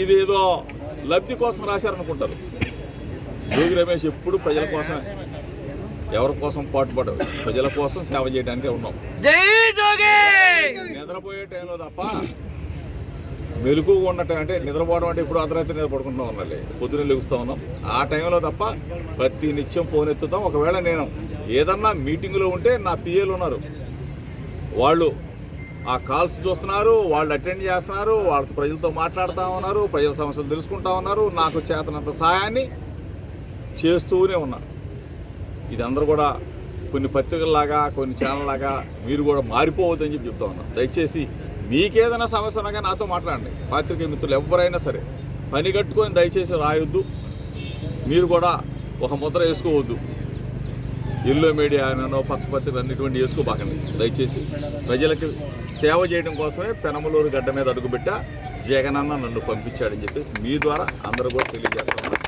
ఇదేదో లబ్ధి కోసం రాశారనుకుంటారు. జోగి రమేష్ ఎప్పుడు ప్రజల కోసం ఎవరి కోసం పాటుపడవు ప్రజల కోసం సేవ చేయడానికే ఉన్నాం. జై జోగి! నిద్రపోయే టైంలో తప్ప మెలకుగా ఉండటం అంటే నిద్రపోవడం అంటే ఇప్పుడు అర్ధరాత్రి నిద్ర పడుకుంటూ ఉండాలి పొద్దున్న లెగుస్తూ ఉన్నాం. ఆ టైంలో తప్ప ప్రతి నిత్యం ఫోన్ ఎత్తుతాం. ఒకవేళ నేను ఏదన్నా మీటింగ్లో ఉంటే నా పిఏలు ఉన్నారు. వాళ్ళు ఆ కాల్స్ చూస్తున్నారు వాళ్ళు అటెండ్ చేస్తున్నారు వాళ్ళతో ప్రజలతో మాట్లాడుతూ ఉన్నారు ప్రజల సమస్యలు తెలుసుకుంటా ఉన్నారు. నాకు చేతనంత సహాయాన్ని చేస్తూనే ఉన్నారు ఇది అందరూ కూడా కొన్ని పత్రికల్లాగా కొన్ని ఛానల్లాగా మీరు కూడా మారిపోవద్దని చెప్పి చెప్తా ఉన్నాం. దయచేసి మీకేదైనా సమస్య అనగా నాతో మాట్లాడండి. పాత్రికేయ మిత్రులు ఎవరైనా సరే పని కట్టుకొని దయచేసి రాయొద్దు. మీరు కూడా ఒక ముద్ర వేసుకోవద్దు. ఎల్లో మీడియా అనో పక్షపత్రికలు అన్నిటువంటి వేసుకోబాకండి దయచేసి ప్రజలకు సేవ చేయడం కోసమే పెనమలూరు గడ్డ మీద అడుగుపెట్టా జగనన్న నన్ను పంపించాడని చెప్పేసి మీ ద్వారా అందరూ కూడా తెలియజేస్తున్నారు.